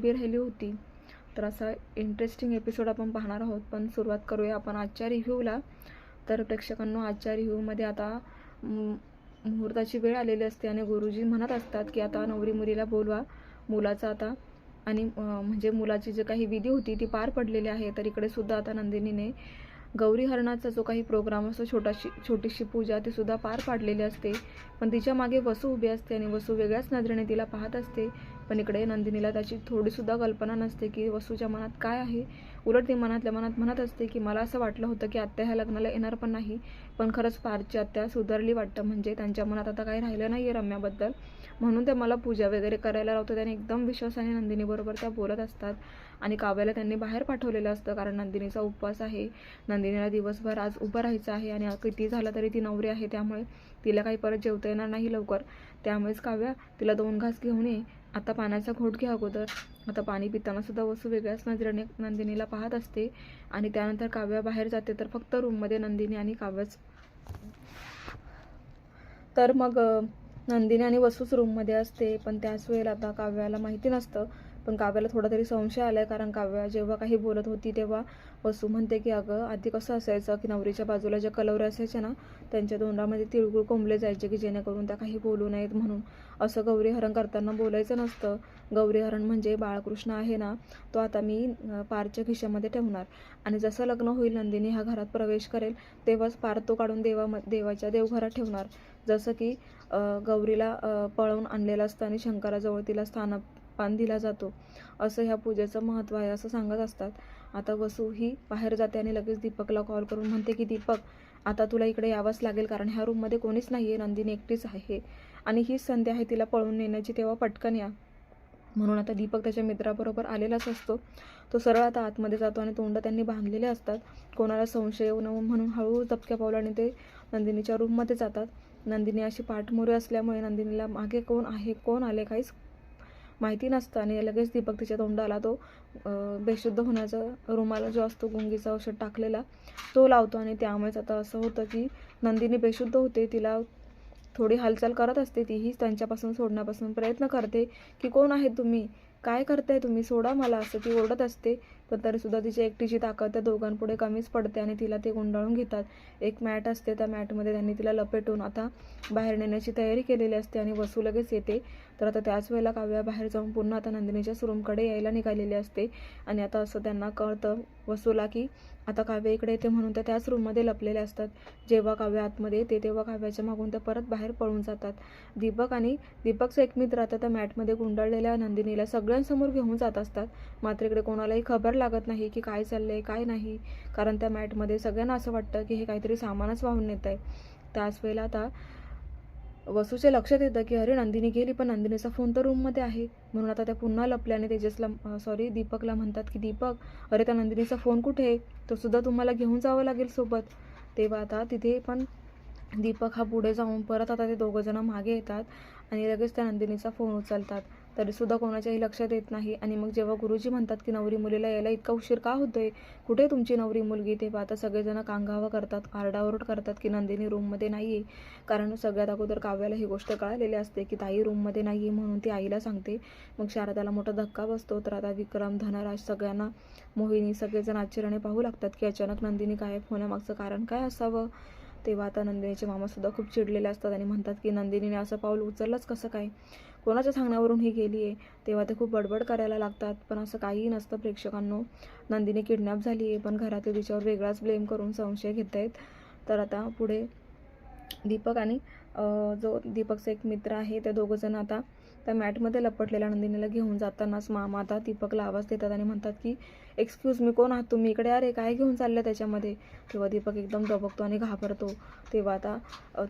उभी राहिली होती. तर असा इंटरेस्टिंग एपिसोड आपण पाहणार आहोत. पण सुरुवात करूया आपण आजच्या रिव्ह्यूला तर प्रेक्षकांनो आजच्या रिव्ह्यूमध्ये आता मुहूर्ताची वेळ आलेली असते आणि गुरुजी म्हणत असतात की आता नवरी मुलीला बोलवा. मुलाचा आता आणि म्हणजे मुलाची जे काही विधी होती ती पार पडलेली आहे. तर इकडे सुद्धा आता नंदिनीने गौरी हरणाचा जो काही प्रोग्राम असतो छोटाशी छोटीशी पूजा ती सुद्धा पार पाडलेली असते. पण तिच्यामागे वसू उभी असते आणि वसू वेगळ्याच नजरेने तिला पाहत असते. पण इकडे नंदिनीला त्याची थोडीसुद्धा कल्पना नसते की वसूच्या मनात काय आहे. उलट ती मनातल्या मनात म्हणत असते की मला असं वाटलं होतं की आत्या ह्या लग्नाला येणार पण नाही पण खरंच पारची आत्या सुधारली वाटतं. म्हणजे त्यांच्या मनात आता काही राहिलं नाही आहे रम्याबद्दल. म्हणून ते मला पूजा वगैरे करायला लावतात त्याने एकदम विश्वासाने नंदिनीबरोबर त्या बोलत असतात आणि काव्याला त्यांनी बाहेर पाठवलेलं असतं कारण नंदिनीचा उपवास आहे. नंदिनीला दिवसभर आज उभं राहायचं आहे आणि किती झालं तरी ती नवरी आहे त्यामुळे तिला काही परत जेवता येणार नाही लवकर. त्यामुळेच काव्या तिला दोन घास घेऊन ये आता पाण्याचा घोट घ्या अगोदर. आता पाणी पिताना सुद्धा वसू वेगळ्याच नजरेने नंदिनीला पाहत असते. आणि त्यानंतर काव्या बाहेर जाते तर फक्त रूममध्ये नंदिनी आणि काव्याच. तर मग नंदिनी आणि वसूच रूममध्ये असते. पण त्याच वेळेला आता काव्याला माहिती नसतं. पण काव्याला थोडा तरी संशय आलाय कारण काव्या जेव्हा काही बोलत होती तेव्हा वसू म्हणते की अगं आधी कसं असायचं की नवरीच्या बाजूला ज्या कलवऱ्या असायच्या ना त्यांच्या तोंडामध्ये तिळगुळ कोंबले जायचे की जेणेकरून त्या काही बोलू नयेत म्हणून. असं गौरीहरण करताना बोलायचं नसतं. गौरीहरण म्हणजे बाळकृष्ण आहे ना तो आता मी पारच्या खिशामध्ये ठेवणार. आणि जसं लग्न होईल नंदिनी ह्या घरात प्रवेश करेल तेव्हाच पार तो काढून देवा देवाच्या देवघरात ठेवणार. जसं की गौरीला पळवून आणलेलं असतं आणि शंकराजवळ तिला पान दिला जातो. असं ह्या पूजेचं महत्त्व आहे असं सांगत असतात. आता वसू ही बाहेर जाते आणि लगेच दीपकला कॉल करून म्हणते की दीपक आता तुला इकडे यावंच लागेल कारण ह्या रूममध्ये कोणीच नाही आहे नंदिनी एकटीच आहे. आणि हीच संधी आहे तिला पळून नेण्याची. तेव्हा पटकन या. म्हणून आता दीपक त्याच्या मित्राबरोबर आलेलाच असतो. तो सरळ आता आतमध्ये जातो आणि तोंड त्यांनी बांधलेले असतात. कोणाला संशय येऊ न म्हणून हळूहळू दबक्या पावलाने ते नंदिनीच्या रूममध्ये जातात. नंदिनी अशी पाठमोरे असल्यामुळे नंदिनीला मागे कोण आहे? कोण आले? काहीच माहिती नसतं आणि लगेच दीपक तिच्या तोंडाला तो बेशुद्ध होण्याचा रुमाला जो असतो गुंगीचा औषध टाकलेला तो लावतो आणि त्यामुळेच आता असं होतं की नंदिनी बेशुद्ध होते तिला थोडी हालचाल करत असते तीही त्यांच्यापासून सोडण्यापासून प्रयत्न करते की कोण आहे तुम्ही? काय करताय तुम्ही? सोडा मला असं ती ओरडत असते. पण तरीसुद्धा तिची एकटीची ताकद त्या दोघांपुढे कमीच पडते आणि तिला ते गुंडाळून घेतात. एक मॅट असते त्या मॅटमध्ये त्यांनी तिला लपेटून आता बाहेर नेण्याची तयारी केलेली असते आणि वसू लगेच येते. तर आता त्याच वेळेला काव्या बाहेर जाऊन पुन्हा आता नंदिनीच्याच रूमकडे यायला निघालेली असते आणि आता असं त्यांना कळतं वसूला की आता काव्य इकडे येते म्हणून त्या त्याच रूममध्ये लपलेले असतात. जेव्हा काव्य आतमध्ये येते तेव्हा काव्याच्या मागून त्या परत बाहेर पळून जातात. दीपक आणि दीपकचा एक मित्र आता त्या मॅटमध्ये गुंडाळलेल्या नंदिनीला सगळ्यांसमोर घेऊन जात असतात. मात्र इकडे कोणालाही खबर लागत नाही की काय चाललं आहे काय नाही. कारण त्या मॅटमध्ये सगळ्यांना असं वाटतं की हे काहीतरी सामानच वाहून नेत आहे. त्याच वेळेला आता वसूचे लक्षात येतं की अरे नंदिनी गेली पण नंदिनीचा फोन तर रूममध्ये आहे. म्हणून आता त्या पुन्हा लपल्याने तेजसला सॉरी दीपकला म्हणतात की दीपक अरे त्या नंदिनीचा फोन कुठे आहे? तो सुद्धा तुम्हाला घेऊन जावं लागेल सोबत. तेव्हा आता तिथे पण दीपक हा पुढे जाऊन परत आता ते दोघंजणं मागे येतात आणि लगेच त्या नंदिनीचा फोन उचलतात. तरीसुद्धा कोणाच्याही लक्षात येत नाही. आणि मग जेव्हा गुरुजी म्हणतात की नवरी मुलीला यायला इतका उशीर का होतोय? कुठे तुमची नवरी मुलगी? तेव्हा आता सगळेजण कांगावा करतात आरडाओरड करतात की नंदिनी रूममध्ये नाही आहे कारण सगळ्यात अगोदर काव्याला ही गोष्ट कळालेली असते की ताई रूममध्ये नाही आहे म्हणून ती आईला सांगते. मग शारदाला मोठा धक्का बसतो. तर आता विक्रम धनराज सगळ्यांना मोहिनी सगळेजण आश्चर्याने पाहू लागतात की अचानक नंदिनी गायब होण्यामागचं कारण काय असावं? तेव्हा आता नंदिनीचे मामासुद्धा खूप चिडलेले असतात आणि म्हणतात की नंदिनीने असं पाऊल उचललंच कसं काय? कोणाच्या सांगण्यावरून ही गेली आहे तेव्हा ते खूप बडबड करायला लागतात पण असं काहीही नसतं प्रेक्षकांनो. नंदिनी किडनॅप झाली आहे पण घरातील तिच्यावर वेगळाच ब्लेम करून संशय घेत आहेत तर आता पुढे दीपक आणि जो दीपकचा एक मित्र आहे त्या दोघंजण आता त्या मॅटमध्ये लपटलेल्या नंदिनीला घेऊन जातानाच मामा आता दीपकला आवाज देतात आणि म्हणतात की एक्सक्यूज मी कोण आहात तुम्ही? इकडे अरे काय घेऊन चाललं त्याच्यामध्ये? तेव्हा दीपक एकदम दबकतो आणि घाबरतो. तेव्हा आता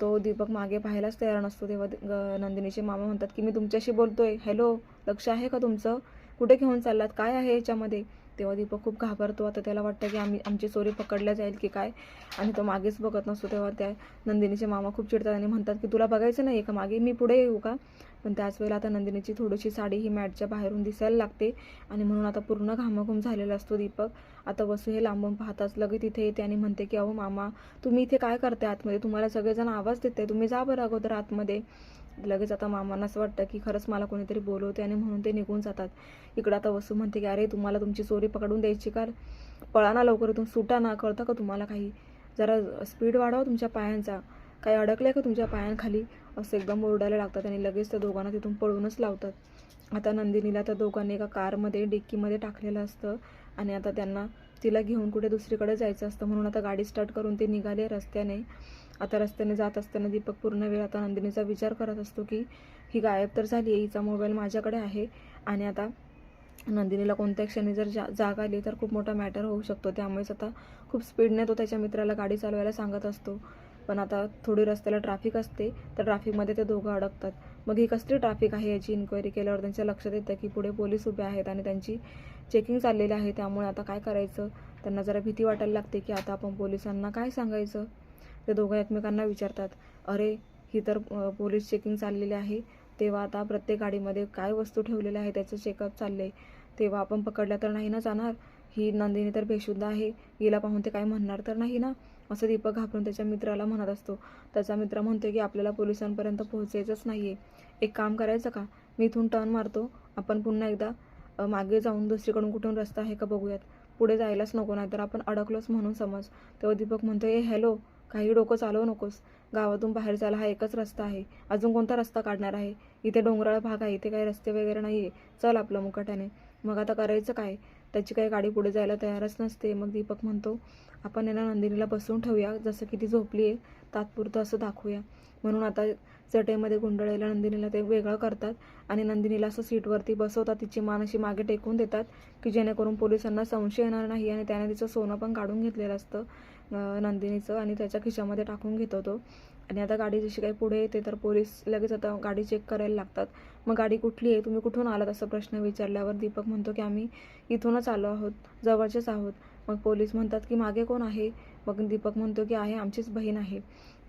तो दीपक मागे पाहायलाच तयार नसतो. तेव्हा नंदिनीचे मामा म्हणतात की मी तुमच्याशी बोलतोय. हॅलो लक्ष आहे का तुमचं? कुठे घेऊन चाललात? काय आहे याच्यामध्ये? तेव्हा दीपक खूप घाबरतो. आता त्याला वाटतं की आम्ही आमची चोरी पकडल्या जाईल की काय? आणि तो मागेच बघत नसतो. तेव्हा त्या नंदिनीचे मामा खूप चिडतात आणि म्हणतात की तुला बघायचं नाही का मागे? मी पुढे येऊ का? पण त्याच वेळेला आता नंदिनीची थोडीशी साडी ही मॅटच्या बाहेरून दिसायला लागते. आणि म्हणून आता पूर्ण घामाघूम झालेला असतो दीपक. आता वसू हे लांबून पाहताच लगेच इथे येते आणि म्हणते की अहो मामा तुम्ही इथे काय करते आतमध्ये? तुम्हाला सगळेजण आवाज देते तुम्ही जा बरं अगोदर आतमध्ये. लगेच आता मामांना असं वाटतं की खरंच मला कोणीतरी बोलवते आणि म्हणून ते निघून जातात. इकडं आता वसू म्हणते की अरे तुम्हाला तुमची चोरी पकडून द्यायची का? पळा ना लवकर तुम्ही सुटा ना कळतं का तुम्हाला काही? जरा स्पीड वाढवा तुमच्या पायांचा. काही अडकलं का तुमच्या पायांखाली? असं एकदम ओरडायला लागतात आणि लगेच त्या दोघांना तिथून पळूनच लावतात. आता नंदिनीला त्या दोघांनी एका कारमध्ये डिक्कीमध्ये टाकलेलं असतं आणि आता त्यांना तिला घेऊन कुठे दुसरीकडे जायचं असतं म्हणून आता गाडी स्टार्ट करून ते निघाले रस्त्याने. आता रस्त्याने जात असताना दीपक पूर्ण वेळ आता नंदिनीचा विचार करत असतो की ही गायब तर झाली आहे हिचा मोबाईल माझ्याकडे आहे आणि आता नंदिनीला कोणत्या क्षणी जर जा जाग आली तर खूप मोठा मॅटर होऊ शकतो. त्यामुळेच आता खूप स्पीडने तो त्याच्या मित्राला गाडी चालवायला सांगत असतो. पण आता थोडी रस्त्याला ट्रॅफिक असते तर ट्रॅफिकमध्ये ते दोघं अडकतात. मग ही कसली ट्रॅफिक आहे याची इन्क्वायरी केल्यावर त्यांच्या लक्षात येतं की पुढे पोलीस उभे आहेत आणि त्यांची चेकिंग चाललेली आहे. त्यामुळे आता काय करायचं? त्यांना जरा भीती वाटायला लागते की आता आपण पोलिसांना काय सांगायचं? ते दोघं एकमेकांना विचारतात अरे ही तर पोलीस चेकिंग चाललेली आहे. तेव्हा आता प्रत्येक गाडीमध्ये काय वस्तू ठेवलेल्या आहे त्याचं चेकअप चालले तेव्हा आपण पकडल्या तर नाही ना जाणार? ही नंदिनी तर बेशुद्ध आहे. हिला पाहून ते काय म्हणणार तर नाही ना? असं दीपक घाबरून त्याच्या मित्राला म्हणत असतो. त्याचा मित्र म्हणतो की आपल्याला पोलिसांपर्यंत पोहोचायचंच नाही आहे एक काम करायचं का? मी इथून टर्न मारतो. आपण पुन्हा एकदा मागे जाऊन दुसरीकडून कुठून रस्ता आहे का बघूयात. पुढे जायलाच नको नाही तर आपण अडकलोच म्हणून समज. तेव्हा दीपक म्हणतो ए हॅलो काही डोकं चालवू नकोस. गावातून बाहेर जायला हा एकच रस्ता आहे. अजून कोणता रस्ता काढणार आहे? इथे डोंगराळ भाग आहे. इथे काही रस्ते वगैरे नाही आहे चल आपलं मुकाट्याने. मग आता करायचं काय? त्याची काही गाडी पुढे जायला तयारच नसते. मग दीपक म्हणतो आपण यांना नंदिनीला बसवून ठेवूया. जसं की ती झोपली आहे तात्पुरतं असं दाखवूया. म्हणून आता चटईमध्ये गुंडळायला नंदिनीला ते वेगळं करतात आणि नंदिनीला असं सीटवरती बसवतात. तिची मान अशी मागे टेकून देतात की जेणेकरून पोलिसांना संशय येणार नाही आणि त्याने तिचं सोनं पण काढून घेतलेलं असतं. नंदिनीचं आणि त्याच्या खिशामध्ये टाकून घेतो तो आणि आता गाडी जशी काही पुढे येते तर पोलीस लगेच आता गाडी चेक करायला लागतात. मग गाडी कुठली आहे? तुम्ही कुठून आलात? असा प्रश्न विचारल्यावर दीपक म्हणतो की आम्ही इथूनच आलो आहोत जवळचेच आहोत. मग पोलीस म्हणतात की मागे कोण आहे? मग दीपक म्हणतो की आहे आमचीच बहीण आहे.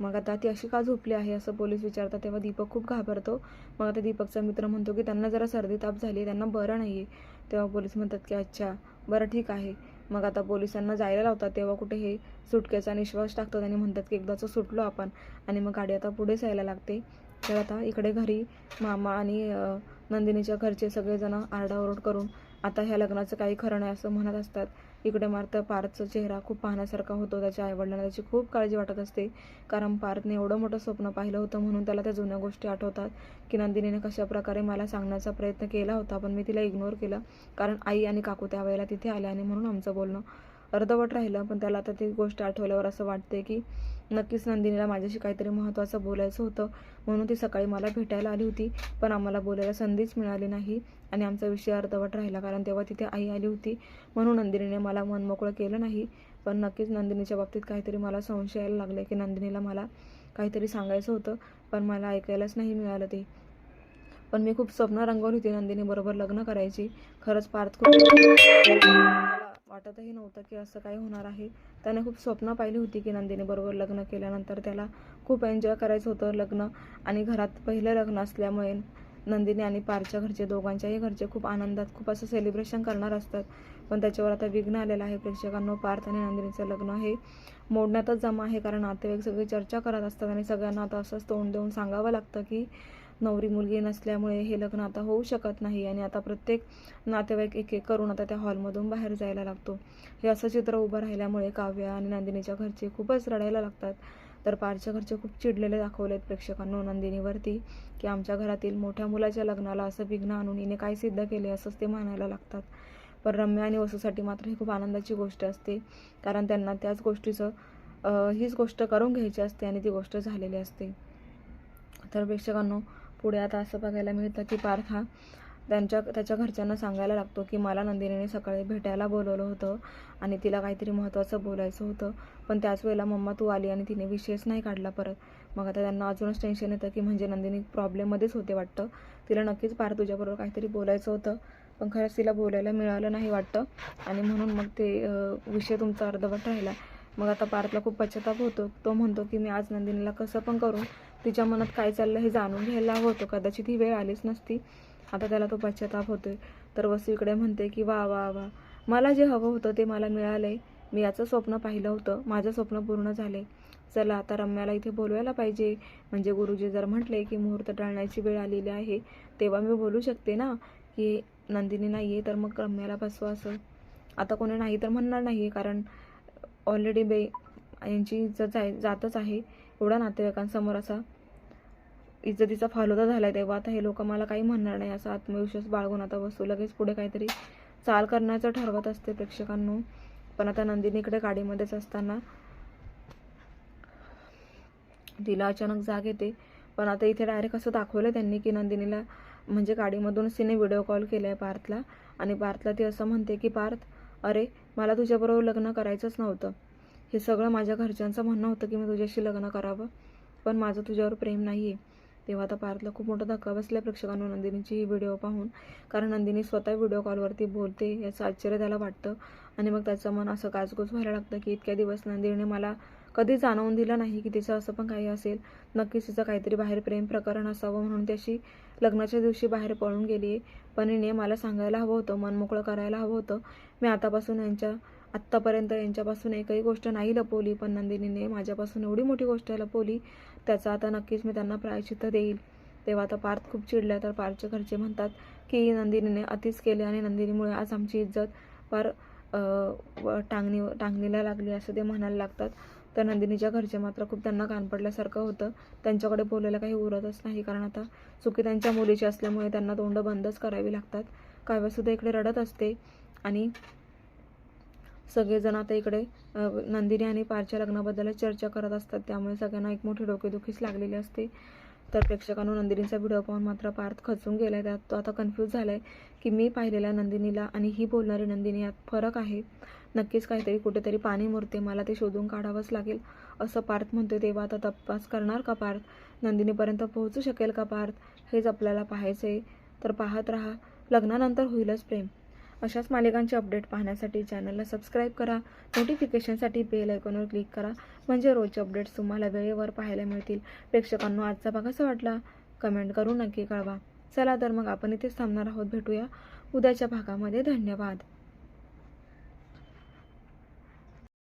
मग आता ती अशी का झोपली आहे? असं पोलीस विचारतात. तेव्हा दीपक खूप घाबरतो. मग आता दीपकचा मित्र म्हणतो की त्यांना जरा सर्दी ताप झाली त्यांना बरं नाही आहे तेव्हा पोलीस म्हणतात की अच्छा बरं ठीक आहे. मग आता पोलिसांना जायला लावतात तेव्हा कुठे हे सुटकेचा निश्वास टाकतात आणि म्हणतात की एकदाचं सुटलो आपण आणि मग गाडी आता पुढेच जायला लागते. तर आता इकडे घरी मामा आणि नंदिनीच्या घरचे सगळेजण आरडाओरड करून आता ह्या लग्नाचं काही खरं नाही असं म्हणत असतात. इकडे मात्र पार्थचा चेहरा खूप पाहण्यासारखा होतो. त्याच्या आईवडिलांना त्याची खूप काळजी वाटत असते. कारण पार्थने एवढं मोठं स्वप्न पाहिलं होतं म्हणून त्याला त्या जुन्या गोष्टी आठवतात की नंदिनीने कशाप्रकारे मला सांगण्याचा प्रयत्न केला होता पण मी तिला इग्नोर केलं. कारण आई आणि काकू त्यावेळेला तिथे आल्या आणि म्हणून आमचं बोलणं अर्धवट राहिलं. पण त्याला आता ती गोष्ट आठवल्यावर असं वाटते की नक्कीच नंदिनीला माझ्याशी काहीतरी महत्त्वाचं बोलायचं होतं. म्हणून ती सकाळी मला भेटायला आली होती. पण आम्हाला बोलायला संधीच मिळाली नाही आणि आमचा विषय अर्धवट राहिला कारण तेव्हा तिथे आई आली होती. म्हणून नंदिनीने मला मन मोकळं केलं नाही. पण नक्कीच नंदिनीच्या बाबतीत काहीतरी मला संशय यायला लागले की नंदिनीला मला काहीतरी सांगायचं होतं. पण मला ऐकायलाच नाही मिळालं ते. पण मी खूप स्वप्न रंगवली होती नंदिनी बरोबर लग्न करायची. खरंच पार्थ खूप वाटतही नव्हतं की असं काय होणार आहे. त्याने खूप स्वप्न पाहिली होती की नंदिनीबरोबर लग्न केल्यानंतर त्याला खूप एन्जॉय करायचं होतं लग्न आणि घरात पहिलं लग्न असल्यामुळे नंदिनी आणि पारच्या घरचे दोघांच्याही घरचे खूप आनंदात खूप असं सेलिब्रेशन करणार असतात. पण त्याच्यावर आता विघ्न आलेलं आहे. प्रेक्षकांनो पार्थ आणि नंदिनीचं लग्न हे मोडण्यातच जमा आहे. कारण नातेवाईक सगळी चर्चा करत असतात आणि सगळ्यांना आता असंच तोंड देऊन सांगावं लागतं की नवरी मुलगी नसल्यामुळे हे लग्न आता होऊ शकत नाही आणि आता प्रत्येक नातेवाईक एक एक करून आता त्या हॉलमधून बाहेर जायला लागतो. हे असं चित्र उभं राहिल्यामुळे काव्या आणि नंदिनीच्या घरचे खूपच रडायला लागतात. तर पारच्या घरचे खूप चिडलेले दाखवलेत प्रेक्षकांनो नंदिनीवरती की आमच्या घरातील मोठ्या मुलाच्या लग्नाला असं विघ्न आणून हिने काय सिद्ध केले असंच ते म्हणायला लागतात. पण रम्या आणि वसूसाठी मात्र ही खूप आनंदाची गोष्ट असते कारण त्यांना त्याच गोष्टीचं हीच गोष्ट करून घ्यायची असते आणि ती गोष्ट झालेली असते. तर प्रेक्षकांनो पुढे आता असं बघायला मिळतं की पार्थ हा त्यांच्या त्याच्या घरच्यांना सांगायला लागतो की मला नंदिनीने सकाळी भेटायला बोलवलं होतं आणि तिला काहीतरी महत्त्वाचं बोलायचं होतं. पण त्याच वेळेला मम्मा तू आली आणि तिने विषयच नाही काढला परत. मग आता त्यांना अजूनच टेन्शन येतं की म्हणजे नंदिनी प्रॉब्लेममध्येच होते वाटतं. तिला नक्कीच पार तुझ्याबरोबर काहीतरी बोलायचं होतं. पण खरंच तिला बोलायला मिळालं नाही वाटतं. आणि म्हणून मग ते विषय तुमचा अर्धवट राहिला. मग आता पार्थला खूप पश्चाताप होतो. तो म्हणतो की मी आज नंदिनीला कसं पण करून तिच्या मनात काय चाललं हे जाणून घ्यायला हवं कदाचित ही वेळ आलीच नसती. आता त्याला तो पश्चाताप होतोय. तर वसू इकडे म्हणते की वा वा वा. मला जे हवं होतं ते मला मिळालंय. मी याचं स्वप्न पाहिलं होतं. माझं स्वप्न पूर्ण झाले चला आता रम्याला इथे बोलवायला पाहिजे. म्हणजे गुरुजी जर म्हटले की मुहूर्त टाळण्याची वेळ आलेली आहे. तेव्हा मी बोलू शकते ना की नंदिनी नाही आहे तर मग रम्याला बसवा असं. आता कोणी नाही तर म्हणणार नाही कारण ऑलरेडी बे यांची इज्जत जाय जातच आहे. एवढा नातेवाईकांसमोर असा इज्जतीचा फालोदा झाला आहे तेव्हा. आता हे लोक मला काही म्हणणार नाही. असा आत्मविश्वास बाळगून आता बसू. लगेच पुढे काहीतरी चाल करण्याचं ठरवत असते प्रेक्षकांनो. पण आता नंदिनीकडे गाडीमध्येच असताना तिला अचानक जाग येते. पण आता इथे डायरेक्ट असं दाखवलं त्यांनी की नंदिनीला म्हणजे गाडीमधूनच तिने व्हिडिओ कॉल केला आहे पार्थला. आणि पार्थला ती असं म्हणते की पार्थ अरे मला तुझ्याबरोबर लग्न करायचंच नव्हतं. हे सगळं माझ्या घरच्यांचं म्हणणं होतं की मी तुझ्याशी लग्न करावं. पण माझं तुझ्यावर प्रेम नाही आहे तेव्हा आता पार्थला खूप मोठा धक्का बसला प्रेक्षकांना नंदिनीची ही व्हिडिओ पाहून. कारण नंदिनी स्वतः व्हिडिओ कॉलवरती बोलते याचं आश्चर्य त्याला वाटतं. आणि मग त्याचं मन असं गाजगोज व्हायला लागतं की इतक्या दिवस नंदिनीने मला कधी जाणवून दिलं नाही की तिचं असं पण काही असेल. नक्कीच तिचं काहीतरी बाहेर प्रेम प्रकरण असावं म्हणून त्याशी लग्नाच्या दिवशी बाहेर पळून गेली आहे पण हिने मला सांगायला हवं होतं मन मोकळं करायला हवं होतं. मी आतापासून यांच्या आत्तापर्यंत यांच्यापासून एकही गोष्ट नाही लपवली पण नंदिनीने माझ्यापासून एवढी मोठी गोष्ट लपवली त्याचा आता नक्कीच मी त्यांना प्रायचित्त देईल. तेव्हा आता पार्थ खूप चिडल्या तर पार्थच्या घरचे म्हणतात की नंदिनीने अतिच केले आणि नंदिनीमुळे आज आमची इज्जत फार व- टांगणी टांगणीला लागली असं ते म्हणायला लागतात. तर नंदिनीच्या घरचे मात्र खूप त्यांना कान पडल्यासारखं होतं. त्यांच्याकडे बोलायला काही उरतच नाही कारण आता चुकी त्यांच्या मुलीची असल्यामुळे त्यांना तोंड बंदच करावी लागतात. काव्यासुद्धा इकडे रडत असते आणि सगळेजण आता इकडे नंदिनी आणि पारच्या लग्नाबद्दलच चर्चा करत असतात. त्यामुळे सगळ्यांना एक मोठी डोकेदुखीच लागलेली असते. तर प्रेक्षकांनो नंदिनीचा व्हिडिओ पाहून मात्र पार्थ खचून गेलाय. त्यात तो आता कन्फ्यूज झालाय की मी पाहिलेल्या नंदिनीला आणि ही बोलणारी नंदिनी यात फरक आहे. नक्कीच काहीतरी कुठेतरी पाणी मुरते मला ते शोधून काढावंच लागेल. असं पार्थ म्हणतो तेव्हा. आता तपास करणार का पार्थ? नंदिनीपर्यंत पोहोचू शकेल का पार्थ? हेच आपल्याला पाहायचंय. तर पाहत राहा. लग्नानंतर होईलच प्रेम. अशाच मालिकांचे अपडेट पाहण्यासाठी चॅनलला सबस्क्राईब करा. नोटिफिकेशनसाठी बेल आयकॉनवर क्लिक करा. म्हणजे रोजचे अपडेट्स तुम्हाला वेळेवर पाहायला मिळतील. प्रेक्षकांनो आजचा भाग कसा वाटला? कमेंट करून नक्की कळवा. चला तर मग आपण इथेच थांबणार आहोत. भेटूया उद्याच्या भागामध्ये. धन्यवाद.